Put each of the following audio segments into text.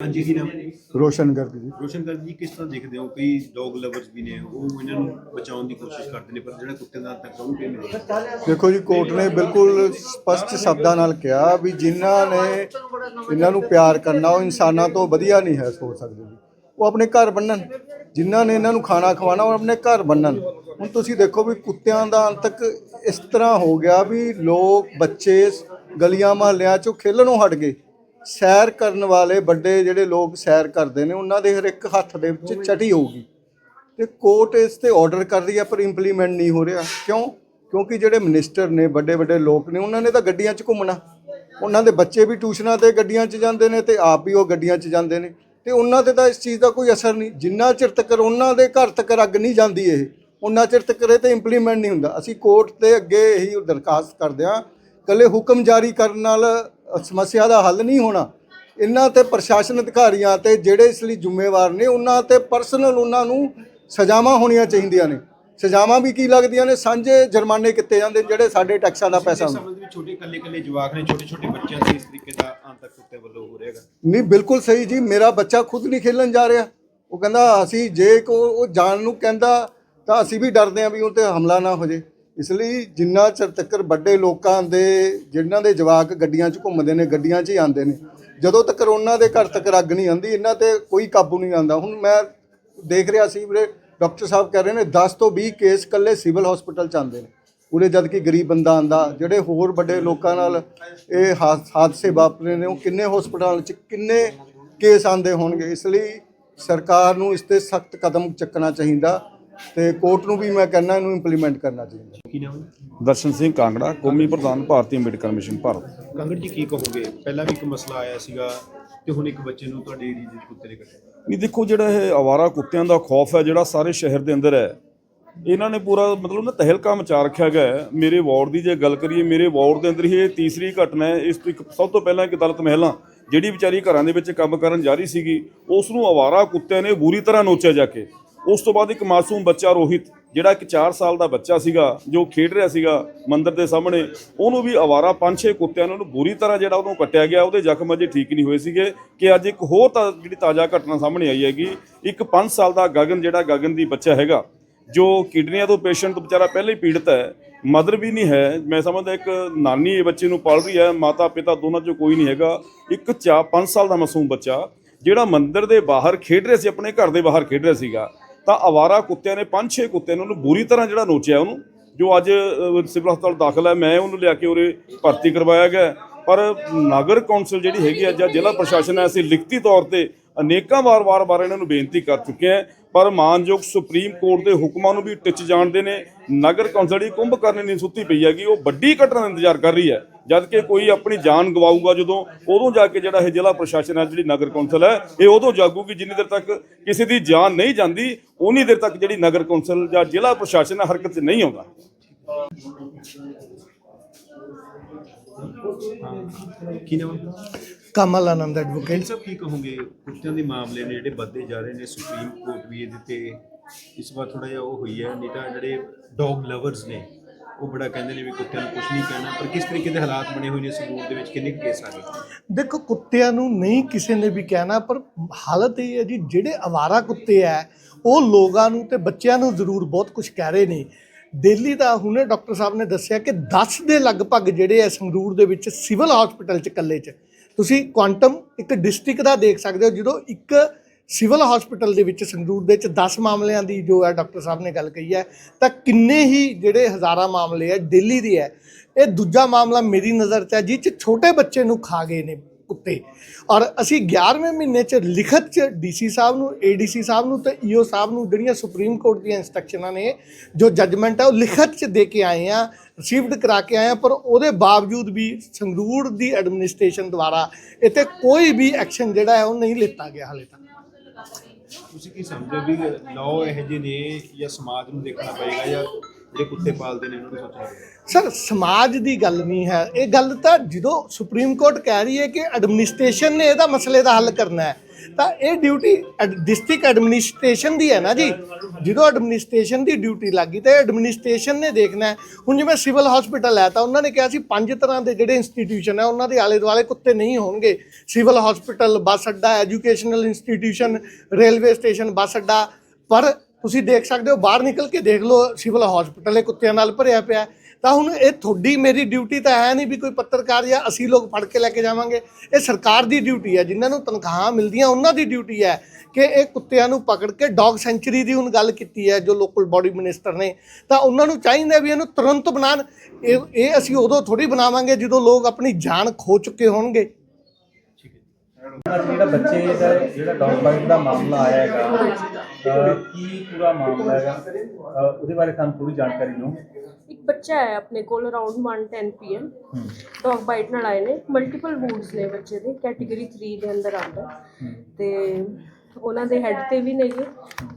ਹਾਂਜੀ ਕੀ ਨਾਮ? ਰੋਸ਼ਨ ਗਰਗ ਜੀ। ਰੋਸ਼ਨ ਗਰਗ ਜੀ ਕਿਸ ਤਰ੍ਹਾਂ ਦੇਖਦੇ ਹੋ? ਕਈ ਡੌਗ ਲਵਰਸ ਵੀ ਨੇ ਉਹ ਇਹਨਾਂ ਨੂੰ ਬਚਾਉਣ ਦੀ ਕੋਸ਼ਿਸ਼ ਕਰਦੇ ਨੇ ਪਰ ਜਿਹੜਾ ਕੁੱਤੇ ਦਾ ਤੱਕ ਉਹ ਕਿਵੇਂ ਦੇਖੋ ਜੀ ਕੋਰਟ ਨੇ ਬਿਲਕੁਲ ਸਪਸ਼ਟ ਸ਼ਬਦਾਂ ਨਾਲ ਕਿਹਾ ਵੀ ਜਿਨ੍ਹਾਂ ਨੇ ਇਹਨਾਂ ਨੂੰ ਪਿਆਰ ਕਰਨਾ ਉਹ ਇਨਸਾਨਾਂ ਤੋਂ ਵਧੀਆ ਨਹੀਂ ਹੈ ਸੋਚ ਸਕਦੇ ਜੀ। ਉਹ ਆਪਣੇ ਘਰ ਬੰਨਣ। ਜਿਨ੍ਹਾਂ ਨੇ ਇਹਨਾਂ ਨੂੰ ਖਾਣਾ ਖਵਾਉਣਾ ਉਹ ਆਪਣੇ ਘਰ ਬੰਨਣ। ਹੁਣ ਤੁਸੀਂ ਦੇਖੋ ਵੀ ਕੁੱਤਿਆਂ ਦਾ ਅੰਤ ਤੱਕ ਇਸ ਤਰ੍ਹਾਂ ਹੋ ਗਿਆ ਵੀ ਲੋਕ ਬੱਚੇ ਗਲੀਆਂ ਮਹੱਲਿਆਂ 'ਚੋਂ ਖੇਲਣੋਂ ਹਟ ਗਏ। ਸੈਰ ਕਰਨ ਵਾਲੇ ਵੱਡੇ ਜਿਹੜੇ ਲੋਕ ਸੈਰ ਕਰਦੇ ਨੇ ਉਹਨਾਂ ਦੇ ਹਰ ਇੱਕ ਹੱਥ ਦੇ ਵਿੱਚ ਚਟੀ ਹੋਊਗੀ। ਤੇ ਕੋਰਟ ਇਸ ਤੇ ਆਰਡਰ ਕਰ ਰਹੀ ਹੈ ਪਰ ਇੰਪਲੀਮੈਂਟ ਨਹੀਂ ਹੋ ਰਿਹਾ। ਕਿਉਂ? ਕਿਉਂਕਿ ਜਿਹੜੇ ਮਿਨਿਸਟਰ ਨੇ ਵੱਡੇ ਵੱਡੇ ਲੋਕ ਨੇ ਉਹਨਾਂ ਨੇ ਤਾਂ ਗੱਡੀਆਂ 'ਚ ਘੁੰਮਣਾ। ਉਹਨਾਂ ਦੇ ਬੱਚੇ ਵੀ ਟਿਊਸ਼ਨਾਂ ਤੇ ਗੱਡੀਆਂ 'ਚ ਜਾਂਦੇ ਨੇ ਤੇ ਆਪ ਵੀ ਉਹ ਗੱਡੀਆਂ 'ਚ ਜਾਂਦੇ ਨੇ। ਤੇ ਉਹਨਾਂ ਤੇ ਤਾਂ ਇਸ ਚੀਜ਼ ਦਾ ਕੋਈ ਅਸਰ ਨਹੀਂ। ਜਿੰਨਾ ਚਿਰ ਤੱਕ ਉਹਨਾਂ ਦੇ ਘਰ ਤੱਕ ਅੱਗ ਨਹੀਂ ਜਾਂਦੀ ਇਹ ਉਹਨਾਂ ਚਿਰ ਤੱਕ ਇਹ ਤੇ ਇੰਪਲੀਮੈਂਟ ਨਹੀਂ ਹੁੰਦਾ। ਅਸੀਂ ਕੋਰਟ ਤੇ ਅੱਗੇ ਇਹੀ ਦਰਖਾਸਤ ਕਰਦੇ ਹਾਂ ਕੱਲੇ ਹੁਕਮ ਜਾਰੀ ਕਰਨ ਨਾਲ ਸਮੱਸਿਆ ਦਾ ਹੱਲ ਨਹੀਂ ਹੋਣਾ। ਇਹਨਾਂ ਤੇ ਪ੍ਰਸ਼ਾਸਨ ਅਧਿਕਾਰੀਆਂ ਤੇ ਜਿਹੜੇ ਇਸ ਲਈ ਜ਼ਿੰਮੇਵਾਰ ਨੇ ਉਹਨਾਂ ਤੇ ਪਰਸਨਲ ਉਹਨਾਂ ਨੂੰ ਸਜ਼ਾਵਾਂ ਹੋਣੀਆਂ ਚਾਹੀਦੀਆਂ ਨੇ। ਸਜ਼ਾਵਾਂ ਵੀ ਕੀ ਲੱਗਦੀਆਂ ਨੇ? ਸਾਂਝੇ ਜੁਰਮਾਨੇ ਕਿੱਤੇ ਜਾਂਦੇ ਨੇ ਜਿਹੜੇ ਸਾਡੇ ਟੈਕਸਾਂ ਦਾ ਪੈਸਾ ਹੁੰਦਾ। ਸਮਝ ਵੀ ਛੋਟੇ ਕੱਲੇ ਕੱਲੇ ਜਵਾਕ ਨੇ ਛੋਟੇ ਛੋਟੇ ਬੱਚਿਆਂ ਦੇ ਇਸ ਤਰੀਕੇ ਦਾ ਅੰਤ ਤੱਕ ਕੁੱਤੇ ਵੱਲੋਂ ਹੋ ਰਿਹਾਗਾ ਨਹੀਂ ਬਿਲਕੁਲ ਸਹੀ ਜੀ। ਮੇਰਾ ਬੱਚਾ ਖੁਦ ਨਹੀਂ ਖੇਲਣ ਜਾ ਰਿਹਾ। ਉਹ ਕਹਿੰਦਾ ਅਸੀਂ ਜੇ ਕੋ ਉਹ ਜਾਣ ਨੂੰ ਕਹਿੰਦਾ ਤਾਂ ਅਸੀਂ ਵੀ ਡਰਦੇ ਹਾਂ ਵੀ ਉਹ ਤੇ ਹਮਲਾ ਨਾ ਹੋ ਜੇ ਇਸ ਲਈ ਜਿੰਨਾ ਚਿਰ ਤੱਕ ਵੱਡੇ ਲੋਕਾਂ ਦੇ, ਜਿਨ੍ਹਾਂ ਦੇ ਜਵਾਕ ਗੱਡੀਆਂ 'ਚ ਘੁੰਮਦੇ ਨੇ, ਗੱਡੀਆਂ 'ਚ ਹੀ ਆਉਂਦੇ ਨੇ, ਜਦੋਂ ਤੱਕ ਉਹਨਾਂ ਦੇ ਘਰ ਤੱਕ ਅੱਗ ਨਹੀਂ ਆਉਂਦੀ, ਇਹਨਾਂ ਤੇ ਕੋਈ ਕਾਬੂ ਨਹੀਂ ਆਉਂਦਾ। ਹੁਣ ਮੈਂ ਦੇਖ ਰਿਹਾ ਸੀ ਵੀਰੇ, ਡਾਕਟਰ ਸਾਹਿਬ ਕਹਿ ਰਹੇ ਨੇ 10 ਤੋਂ 20 ਕੇਸ ਕੱਲੇ ਸਿਵਲ ਹਸਪੀਟਲ 'ਚ ਆਉਂਦੇ ਨੇ। ਉਰੇ ਜਦ ਕਿ ਗਰੀਬ ਬੰਦਾ ਆਂਦਾ ਜਿਹੜੇ ਹੋਰ ਵੱਡੇ ਲੋਕਾਂ ਨਾਲ ਇਹ ਹਾਦ- ਹਾਦਸੇ ਵਾਪਰੇ ਨੇ, ਉਹ ਕਿੰਨੇ ਹਸਪਤਾਲਾਂ 'ਚ ਕਿੰਨੇ ਕੇਸ ਆਂਦੇ ਹੋਣਗੇ? ਇਸ ਲਈ ਸਰਕਾਰ ਨੂੰ ਇਸ ਤੇ ਸਖਤ ਕਦਮ ਚੱਕਣਾ ਚਾਹੀਦਾ। ਤੇ ਕੋਰਟ ਨੂੰ ਵੀ ਮੈਂ ਕਹਿੰਦਾ ਇਹਨੂੰ ਇੰਪਲੀਮੈਂਟ ਕਰਨਾ ਚਾਹੀਦਾ। ਕੀ ਨਾਮ ਹੈ? ਦਰਸ਼ਨ ਸਿੰਘ ਕਾਂਗੜਾ ਕੌਮੀ ਪ੍ਰਧਾਨ ਭਾਰਤੀ ਅੰਬੇਡਕਰ ਮਿਸ਼ਨ ਭਾਰਤ। ਕੰਗੜ ਜੀ ਕੀ ਕਹੋਗੇ? ਪਹਿਲਾਂ ਵੀ ਇੱਕ ਮਸਲਾ ਆਇਆ ਸੀਗਾ ਤੇ ਹੁਣ ਇੱਕ ਬੱਚੇ ਨੂੰ ਤੁਹਾਡੇ ਏਰੀਏ ਦੇ ਕੁੱਤੇ ਨੇ ਕੱਟਿਆ ਨਹੀਂ ਦੇਖੋ ਜਿਹੜਾ ਇਹ ਆਵਾਰਾ ਕੁੱਤਿਆਂ ਦਾ ਖੌਫ ਹੈ ਜਿਹੜਾ ਸਾਰੇ ਸ਼ਹਿਰ ਦੇ ਅੰਦਰ ਹੈ ਇਹਨਾਂ ਨੇ ਪੂਰਾ ਮਤਲਬ ਨਾ ਤਹਿਲਕਾ ਮਚਾ ਰੱਖਿਆ ਗਿਆ ਹੈ। ਮੇਰੇ ਵਾਰਡ ਦੀ ਜੇ ਗੱਲ ਕਰੀਏ ਮੇਰੇ ਵਾਰਡ ਦੇ ਅੰਦਰ ਹੀ ਇਹ ਤੀਸਰੀ ਘਟਨਾ ਹੈ। ਇਸ ਤੋਂ ਇੱਕ ਸਭ ਤੋਂ ਪਹਿਲਾਂ ਇੱਕ ਦਲਤ ਮਹਿਲਾ ਜਿਹੜੀ ਵਿਚਾਰੀ ਘਰਾਂ ਦੇ ਵਿੱਚ ਕੰਮ ਕਰਨ ਜਾ ਰਹੀ ਸੀਗੀ ਉਸ ਨੂੰ ਆਵਾਰਾ ਕੁੱਤਿਆਂ ਨੇ ਬੁਰੀ ਤਰ੍ਹਾਂ ਨੋਚਿਆ ਜਾ ਕੇ। ਉਸ ਤੋਂ ਬਾਅਦ ਇੱਕ ਮਾਸੂਮ ਬੱਚਾ ਰੋਹਿਤ, ਜਿਹੜਾ ਇੱਕ 4 ਸਾਲ ਦਾ ਬੱਚਾ ਸੀਗਾ, ਜੋ ਖੇਡ ਰਿਹਾ ਸੀਗਾ ਮੰਦਰ ਦੇ ਸਾਹਮਣੇ, ਉਹਨੂੰ ਵੀ ਆਵਾਰਾ ਪੰਜ ਛੇ ਕੁੱਤਿਆਂ ਨੇ ਉਹਨੂੰ ਬੁਰੀ ਤਰ੍ਹਾਂ ਜਿਹੜਾ ਉਹਨੂੰ ਕੱਟਿਆ ਗਿਆ, ਉਹਦੇ ਜ਼ਖਮ ਅਜੇ ਠੀਕ ਨਹੀਂ ਹੋਏ ਸੀਗੇ, ਕਿ ਅੱਜ ਇੱਕ ਹੋਰ ਤਾਂ ਜਿਹੜੀ ਤਾਜ਼ਾ ਘਟਨਾ ਸਾਹਮਣੇ ਆਈ ਹੈਗੀ, ਇੱਕ 5 ਸਾਲ ਦਾ ਗਗਨ, ਜਿਹੜਾ ਗਗਨ ਦੀ ਬੱਚਾ ਹੈਗਾ, ਜੋ ਕਿਡਨੀਆਂ ਤੋਂ ਪੇਸ਼ੈਂਟ ਤੋਂ ਵਿਚਾਰਾ ਪਹਿਲਾਂ ਹੀ ਪੀੜਤ ਹੈ, ਮਦਰ ਵੀ ਨਹੀਂ ਹੈ, ਮੈਂ ਸਮਝਦਾ ਇੱਕ ਨਾਨੀ ਇਹ ਬੱਚੇ ਨੂੰ ਪਾਲ ਰਹੀ ਹੈ, ਮਾਤਾ ਪਿਤਾ ਦੋਨਾਂ ਚੋਂ ਕੋਈ ਨਹੀਂ ਹੈਗਾ, ਇੱਕ ਚਾ 5 ਸਾਲ ਦਾ ਮਾਸੂਮ ਬੱਚਾ, ਜਿਹੜਾ ਮੰਦਰ ਦੇ ਬਾਹਰ ਖੇਡ ਰਿਹਾ ਸੀ, ਆਪਣੇ ਘਰ ਦੇ ਬਾਹਰ ਖੇਡ ਰਿਹਾ ਸੀਗਾ ਤਾਂ ਆਵਾਰਾ ਕੁੱਤਿਆਂ ਨੇ, ਪੰਜ ਛੇ ਕੁੱਤਿਆਂ ਨੇ ਉਹਨੂੰ ਬੁਰੀ ਤਰ੍ਹਾਂ ਜਿਹੜਾ ਨੋਚਿਆ ਉਹਨੂੰ, ਜੋ ਅੱਜ ਸਿਵਲ ਹਸਪਤਾਲ ਦਾਖਲ ਹੈ, ਮੈਂ ਉਹਨੂੰ ਲਿਆ ਕੇ ਉਰੇ ਭਰਤੀ ਕਰਵਾਇਆ ਗਿਆ ਪਰ ਨਗਰ ਕੌਂਸਲ ਜਿਹੜੀ ਹੈਗੀ ਆ ਜ਼ਿਲ੍ਹਾ ਪ੍ਰਸ਼ਾਸਨ ਹੈ, ਅਸੀਂ ਲਿਖਤੀ ਤੌਰ ਤੇ ਅਨੇਕਾਂ ਵਾਰ ਵਾਰ ਵਾਰ ਇਹਨਾਂ ਨੂੰ ਬੇਨਤੀ ਕਰ ਚੁੱਕੇ ਹਾਂ। ਪਰ ਮਾਨਯੋਗ ਸੁਪਰੀਮ ਕੋਰਟ ਦੇ ਹੁਕਮਾਂ ਨੂੰ ਵੀ ਟਿੱਚ ਜਾਣਦੇ ਨੇ। ਨਗਰ ਕੌਂਸਲ ਦੀ ਕੁੰਭ ਕਰਨੀ ਨਹੀਂ ਸੁੱਤੀ ਪਈ ਹੈਗੀ, ਉਹ ਵੱਡੀ ਘਟਨਾ ਦਾ ਇੰਤਜ਼ਾਰ ਕਰ ਰਹੀ ਹੈ। ਜਦ ਕਿ ਕੋਈ ਆਪਣੀ ਜਾਨ ਗਵਾਊਗਾ ਜਦੋਂ ਉਦੋਂ ਜਾ ਕੇ ਜਿਹੜਾ ਇਹ ਜ਼ਿਲ੍ਹਾ ਪ੍ਰਸ਼ਾਸਨ ਹੈ ਜਿਹੜੀ ਨਗਰ ਕੌਂਸਲ ਹੈ ਇਹ ਉਦੋਂ ਜਾਗੂਗੀ ਜਿੰਨੀ ਦੇਰ ਤੱਕ ਕਿਸੇ ਦੀ ਜਾਨ ਨਹੀਂ ਜਾਂਦੀ ਉਨੀ ਦੇਰ ਤੱਕ ਜਿਹੜੀ ਨਗਰ ਕੌਂਸਲ ਜਾਂ ਜ਼ਿਲ੍ਹਾ ਪ੍ਰਸ਼ਾਸਨ ਹਰਕਤ 'ਚ ਨਹੀਂ ਆਉਂਦਾ। ਕੀ ਨਾਮ? ਹੈ ਕਮਲ ਆਨੰਦ ਐਡਵੋਕੇਟ ਸਭ ਕੀ ਕਹੋਗੇ? ਕੁੱਤਿਆਂ ਦੇ ਮਾਮਲੇ ਨੇ ਜਿਹੜੇ ਵੱਧਦੇ ਜਾ ਰਹੇ ਨੇ ਸੁਪਰੀਮ ਕੋਰਟ ਵੀ ਇਹਦੇ ਤੇ ਇਸ ਵਾਰ ਥੋੜਾ ਜਿਹਾ ਉਹ ਹੋਈ ਹੈ ਨਹੀਂ ਤਾਂ ਜਿਹੜੇ ਡੌਗ ਲਵਰਸ ਨੇ ਉਹ ਬੜਾ ਕਹਿੰਦੇ ਨੇ ਵੀ ਕੁੱਤਿਆਂ ਨੂੰ ਕੁਝ ਨਹੀਂ ਕਹਿਣਾ, ਪਰ ਕਿਸ ਤਰੀਕੇ ਦੇ ਹਾਲਾਤ ਬਣੇ ਹੋਏ ਨੇ ਸਬੂਤ ਦੇ ਵਿੱਚ? ਕਿੰਨੇ ਕੇਸ ਆ ਗਏ? ਦੇਖੋ, ਕੁੱਤਿਆਂ ਨੂੰ ਨਹੀਂ ਕਿਸੇ ਨੇ ਵੀ ਕਹਿਣਾ, ਪਰ ਹਾਲਤ ਇਹ ਹੈ ਜੀ, ਜਿਹੜੇ ਅਵਾਰਾ ਕੁੱਤੇ ਆ, ਉਹ ਲੋਕਾਂ ਨੂੰ ਤੇ ਬੱਚਿਆਂ ਨੂੰ ਜ਼ਰੂਰ ਬਹੁਤ ਕੁਝ ਕਹਿ ਰਹੇ ਨੇ। ਦਿੱਲੀ ਦਾ ਹੁਣੇ ਡਾਕਟਰ ਸਾਹਿਬ ਨੇ ਦੱਸਿਆ ਕਿ 10 ਦੇ ਲਗਭਗ ਜਿਹੜੇ ਆ ਸੰਗਰੂਰ ਦੇ ਵਿੱਚ ਸਿਵਲ ਹਸਪੀਟਲ ਚ ਇਕੱਲੇ ਚ। ਤੁਸੀਂ ਕੁਆਂਟਮ ਇੱਕ ਡਿਸਟ੍ਰਿਕਟ ਦਾ ਦੇਖ ਸਕਦੇ ਹੋ, ਜਦੋਂ ਇੱਕ ਸਿਵਲ ਹਸਪੀਟਲ ਦੇ ਵਿੱਚ ਸੰਗਰੂਰ ਦੇ ਵਿੱਚ 10 ਮਾਮਲਿਆਂ ਦੀ ਜੋ ਹੈ ਡਾਕਟਰ ਸਾਹਿਬ ਨੇ ਗੱਲ ਕਹੀ ਹੈ, ਤਾਂ ਕਿੰਨੇ ਹੀ ਜਿਹੜੇ ਹਜ਼ਾਰਾਂ ਮਾਮਲੇ ਹੈ, ਦਿੱਲੀ ਦੇ ਹੈ, ਇਹ ਦੂਜਾ ਮਾਮਲਾ ਮੇਰੀ ਨਜ਼ਰ 'ਚ ਹੈ, ਜਿਹ 'ਚ ਛੋਟੇ ਬੱਚੇ ਨੂੰ ਖਾ ਗਏ ਨੇ ਕੁੱਤੇ। ਔਰ ਅਸੀਂ 11ਵੇਂ ਮਹੀਨੇ 'ਚ ਲਿਖਤ 'ਚ ਡੀਸੀ ਸਾਹਿਬ ਨੂੰ ਏਡੀਸੀ ਸਾਹਿਬ ਨੂੰ ਤੇ ਈਓ ਸਾਹਿਬ ਨੂੰ ਜਿਹੜੀਆਂ ਸੁਪਰੀਮ ਕੋਰਟ ਦੀਆਂ ਇਨਸਟਰਕਸ਼ਨਾਂ ਨੇ, ਜੋ ਜੱਜਮੈਂਟ ਹੈ, ਉਹ ਲਿਖਤ 'ਚ ਦੇ ਕੇ ਆਏ ਆ ਰਿਸੀਵਡ ਕਰਾ ਕੇ ਆਏ ਆ ਪਰ ਉਹਦੇ ਬਾਵਜੂਦ ਵੀ ਸੰਗਰੂਰ ਦੀ ਐਡਮਿਨਿਸਟ੍ਰੇਸ਼ਨ ਦੁਆਰਾ ਇੱਥੇ ਕੋਈ ਵੀ ਐਕਸ਼ਨ ਜਿਹੜਾ ਹੈ, ਉਹ ਨਹੀਂ ਲਿੱਤਾ ਗਿਆ ਹਾਲੇ ਤੱਕ। ਤੁਸੀਂ ਕੀ ਸਮਝੋ ਵੀ ਲਾਅ ਇਹੋ ਜਿਹੇ ਨੇ ਜਾਂ ਸਮਾਜ ਨੂੰ ਦੇਖਣਾ ਪਏਗਾ ਜਾਂ ਜਿਹੜੇ ਕੁੱਤੇ ਪਾਲਦੇ ਨੇ ਉਹਨਾਂ ਨੂੰ ਸੋਚਣਾ ਪਏਗਾ ਸਰ, ਸਮਾਜ ਦੀ ਗੱਲ ਨਹੀਂ ਹੈ। ਇਹ ਗੱਲ ਤਾਂ ਜਦੋਂ ਸੁਪਰੀਮ ਕੋਰਟ ਕਹਿ ਰਹੀ ਹੈ ਕਿ ਐਡਮਿਨਿਸਟ੍ਰੇਸ਼ਨ ਨੇ ਇਹਦਾ ਮਸਲੇ ਦਾ ਹੱਲ ਕਰਨਾ ਹੈ। ਤਾਂ ਇਹ ਡਿਊਟੀ ਡਿਸਟ੍ਰਿਕਟ ਐਡਮਿਨਿਸਟ੍ਰੇਸ਼ਨ ਦੀ ਹੈ ਨਾ ਜੀ। ਜਦੋਂ ਐਡਮਿਨਿਸਟ੍ਰੇਸ਼ਨ ਦੀ ਡਿਊਟੀ ਲੱਗੀ ਤੇ ਐਡਮਿਨਿਸਟ੍ਰੇਸ਼ਨ ਨੇ ਦੇਖਣਾ ਹੁਣ ਜਿਵੇਂ ਸਿਵਲ ਹਸਪੀਟਲ ਹੈ ਤਾਂ ਉਹਨਾਂ ਨੇ ਕਿਹਾ ਸੀ ਪੰਜ ਤਰ੍ਹਾਂ ਦੇ ਜਿਹੜੇ ਇੰਸਟੀਟਿਊਸ਼ਨ ਹੈ, ਉਹਨਾਂ ਦੇ ਆਲੇ ਦੁਆਲੇ ਕੁੱਤੇ ਨਹੀਂ ਹੋਣਗੇ। ਸਿਵਲ ਹਸਪੀਟਲ ਬੱਸ ਅੱਡਾ educational institution railway station bus ਅੱਡਾ। ਪਰ ਤੁਸੀਂ ਦੇਖ ਸਕਦੇ ਹੋ, ਬਾਹਰ ਨਿਕਲ ਕੇ ਦੇਖ ਲਓ ਸਿਵਲ ਹਸਪੀਟਲ ਇਹ ਕੁੱਤਿਆਂ ਨਾਲ ਭਰਿਆ ਪਿਆ ਤਾਂ ਹੁਣ ਇਹ ਤੁਹਾਡੀ ਮੇਰੀ ਡਿਊਟੀ ਤਾਂ ਹੈ ਨਹੀਂ ਵੀ ਕੋਈ ਪੱਤਰਕਾਰ ਜਾਂ ਅਸੀਂ ਲੋਕ ਫੜ ਕੇ ਲੈ ਕੇ ਜਾਵਾਂਗੇ। ਇਹ ਸਰਕਾਰ ਦੀ ਡਿਊਟੀ ਹੈ, ਜਿਨ੍ਹਾਂ ਨੂੰ ਤਨਖਾਹਾਂ ਮਿਲਦੀਆਂ, ਉਹਨਾਂ ਦੀ ਡਿਊਟੀ ਹੈ ਕਿ ਇਹ ਕੁੱਤਿਆਂ ਨੂੰ ਪਕੜ ਕੇ ਡੌਗ ਸੈਂਚੁਰੀ ਦੀ ਹੁਣ ਗੱਲ ਕੀਤੀ ਹੈ, ਜੋ ਲੋਕਲ ਬਾਡੀ ਮਿਨਿਸਟਰ ਨੇ। ਤਾਂ ਉਹਨਾਂ ਨੂੰ ਚਾਹੀਦਾ ਵੀ ਇਹਨੂੰ ਤੁਰੰਤ ਬਣਾਉਣ। ਇਹ ਇਹ ਅਸੀਂ ਉਦੋਂ ਥੋੜੀ ਬਣਾਵਾਂਗੇ ਜਦੋਂ ਲੋਕ ਆਪਣੀ ਜਾਨ ਖੋ ਚੁੱਕੇ ਹੋਣਗੇ। ਜਿਹੜਾ ਬੱਚੇ ਦਾ ਜਿਹੜਾ ਡੌਗ ਬਾਈਟ ਦਾ ਮਾਮਲਾ ਆਇਆ ਹੈਗਾ ਕੀ ਪੂਰਾ ਮਾਮਲਾ ਹੈਗਾ? ਉਹਦੇ ਬਾਰੇ ਸਾਨੂੰ ਥੋੜੀ ਜਾਣਕਾਰੀ ਦਿਓ। ਇੱਕ ਬੱਚਾ ਹੈ ਆਪਣੇ ਕੋਲ ਅਰਾਊਂਡ 1:10 ਪੀਐਮ ਡੌਗ ਬਾਈਟ ਨਾਲ ਆਏ ਨੇ। ਮਲਟੀਪਲ ਵੂਡਸ ਨੇ ਬੱਚੇ ਦੇ। ਕੈਟਾਗਰੀ 3 ਦੇ ਅੰਦਰ ਆਉਂਦਾ ਤੇ ਉਹਨਾਂ ਦੇ ਹੈੱਡ ਤੇ ਵੀ ਨੇਗੇ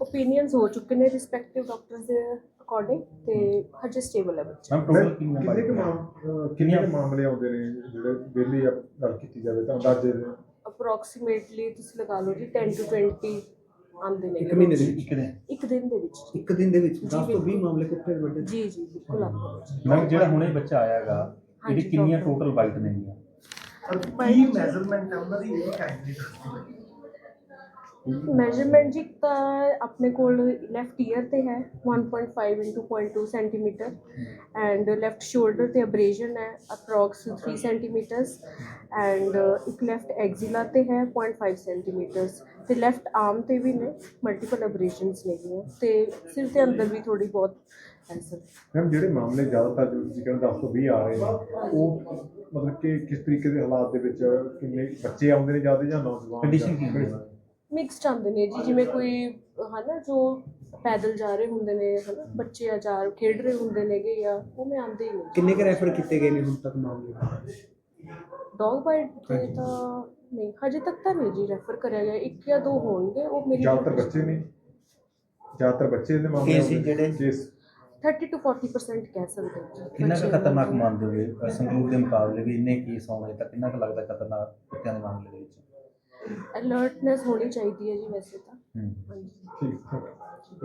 ਓਪੀਨੀਅਨਸ ਹੋ ਚੁੱਕੇ ਨੇ ਰਿਸਪੈਕਟਿਵ ਡਾਕਟਰਸ ਦੇ ਅਕੋਰਡਿੰਗ ਤੇ ਹਜੇ ਸਟੇਬਲ ਹੈ ਬੱਚਾ। ਮੈਮ ਟੋਟਲ ਕਿੰਨੇ ਕਿੰਨੇ ਮਾਮਲੇ ਆਉਂਦੇ ਨੇ ਜਿਹੜੇ ਡੇਲੀ ਗੱਲ ਕੀਤੀ ਜਾਵੇ ਤਾਂ ਅੰਦਾਜ਼ੇ ਦੇ? ਅਪਰੋਕਸੀਮੇਟਲੀ ਤੁਸੀਂ ਲਗਾ ਲਓ ਜੀ 10 ਟੂ 20 ਆਉਂਦੇ ਨੇ। ਇੱਕ ਮਹੀਨੇ ਦੇ ਵਿੱਚ। ਇੱਕ ਦਿਨ। ਇੱਕ ਦਿਨ ਦੇ ਵਿੱਚ ਇੱਕ ਦਿਨ ਦੇ ਵਿੱਚ 10 ਤੋਂ ਬਿਲਕੁਲ। 20 ਮਾਮਲੇ ਦੇ ਵੱਡੇ? ਜੀ ਜੀ ਬਿਲਕੁਲ ਆਉਂਦੇ ਨੇ ਜੀ। ਮੈਮ ਜਿਹੜਾ ਹੁਣੇ ਬੱਚਾ ਆਇਆ ਹੈਗਾ ਇਹਦੀ ਹਾਂਜੀ, ਕਿੰਨੀਆਂ ਡਾਕਟਰ। ਟੋਟਲ ਬਾਈਟ ਨੇਗੀਆਂ ਕੀ ਮੈਜ਼ਰਮੈਂਟ ਹੈ? ਉਹਨਾਂ ਦੀ ਇਹ ਕਾਇੰਡਲੀ ਮੈਜ਼ਰਮੈਂਟ ਜੀ ਤਾਂ ਆਪਣੇ ਕੋਲ ਲੈਫਟ ਈਅਰ ਤੇ ਹੈ 1.5 into 0.2 centimetre and left shoulder ਤੇ ਅਬਰੇਸ਼ਨ ਹੈ ਅਪਰੋਕਸ 3 ਸੈਂਟੀਮੀਟਰਸ ਐਂਡ ਇੱਕ ਲੈਫਟ ਐਗਜ਼ਿਲਾ ਤੇ ਹੈ 0.5 ਸੈਂਟੀਮੀਟਰਸ ਤੇ ਲੈਫਟ ਆਰਮ ਤੇ ਵੀ ਨੇ ਮਲਟੀਪਲ ਅਬਰੇਸ਼ਨਸ ਨੇਗੀਆਂ ਤੇ ਸਿਰ ਦੇ ਅੰਦਰ ਵੀ ਥੋੜੀ ਬਹੁਤ ਮੈਮ ਜਿਹੜੇ ਮਾਮਲੇ ਜ਼ਿਆਦਾਤਰ ਜੋ ਤੁਸੀਂ ਕਹਿੰਦੇ 10 ਤੋਂ 20 ਆ ਰਹੇ ਨੇ ਉਹ ਮਤਲਬ ਕਿ ਕਿਸ ਤਰੀਕੇ ਦੇ ਹਾਲਾਤ ਦੇ ਵਿੱਚ ਕਿੰਨੇ ਬੱਚੇ ਆਉਂਦੇ ਨੇ ਜ਼ਿਆਦਾ ਜਾਂ ਨੌਜਵਾਨ Condition ਕੀ ਹੈ? ਮਿਕਸਡ ਆਉਂਦੇ ਨੇ ਜੀ ਜਿਵੇਂ ਕੋਈ ਹਨਾ ਜੋ ਪੈਦਲ ਜਾ ਰਹੇ ਹੁੰਦੇ ਨੇ ਹਨਾ ਬੱਚੇ ਆ ਜਾ ਖੇਡ ਰਹੇ ਹੁੰਦੇ ਨੇਗੇ ਜਾਂ ਉਹ ਮੈਂ ਆਉਂਦੇ ਹੀ ਨੇ ਕਿੰਨੇ ਕੁ ਰੈਫਰ ਕੀਤੇ ਗਏ ਨੇ ਹੁਣ ਤੱਕ ਮਾਮਲੇ? ਡੌਗ ਬਾਈਟ ਤੇ ਤਾਂ ਨਹੀਂ ਹਜੇ ਤੱਕ ਤਾਂ ਨਹੀਂ ਜੀ ਰੈਫਰ ਕਰਿਆ ਗਿਆ। ਇੱਕ ਜਾਂ ਦੋ ਹੋਣਗੇ ਉਹ ਮੇਰੀ ਜ਼ਿਆਦਾਤਰ ਬੱਚੇ ਨੇ ਜ਼ਿਆਦਾਤਰ ਬੱਚੇ ਦੇ ਮਾਮਲੇ ਕੇਸ। ਜਿਹੜੇ- ਕੇਸ 30 ਤੋਂ 40% ਕਹਿ ਸਕਦੇ ਹਾਂ ਕਿੰਨਾ ਕੁ ਖਤਰਨਾਕ। ਮੰਨਦੇ ਹੋਗੇ ਸੰਗਰੂਰ ਦੇ ਮੁਕਾਬਲੇ ਵੀ ਇੰਨੇ ਕੇਸ ਆਉਣੇ ਤਾਂ ਕਿੰਨਾ ਕੁ ਲੱਗਦਾ ਖਤਰਨਾਕ ਕੁੱਤਿਆਂ ਦੇ ਮਾਮਲੇ ਦੇ ਵਿੱਚ? ਅਲਰਟਨੈਸ ਹੋਣੀ ਚਾਹੀਦੀ ਹੈ ਜੀ ਵੈਸੇ ਤਾਂ। ਹਾਂਜੀ। ਠੀਕ ਠੀਕ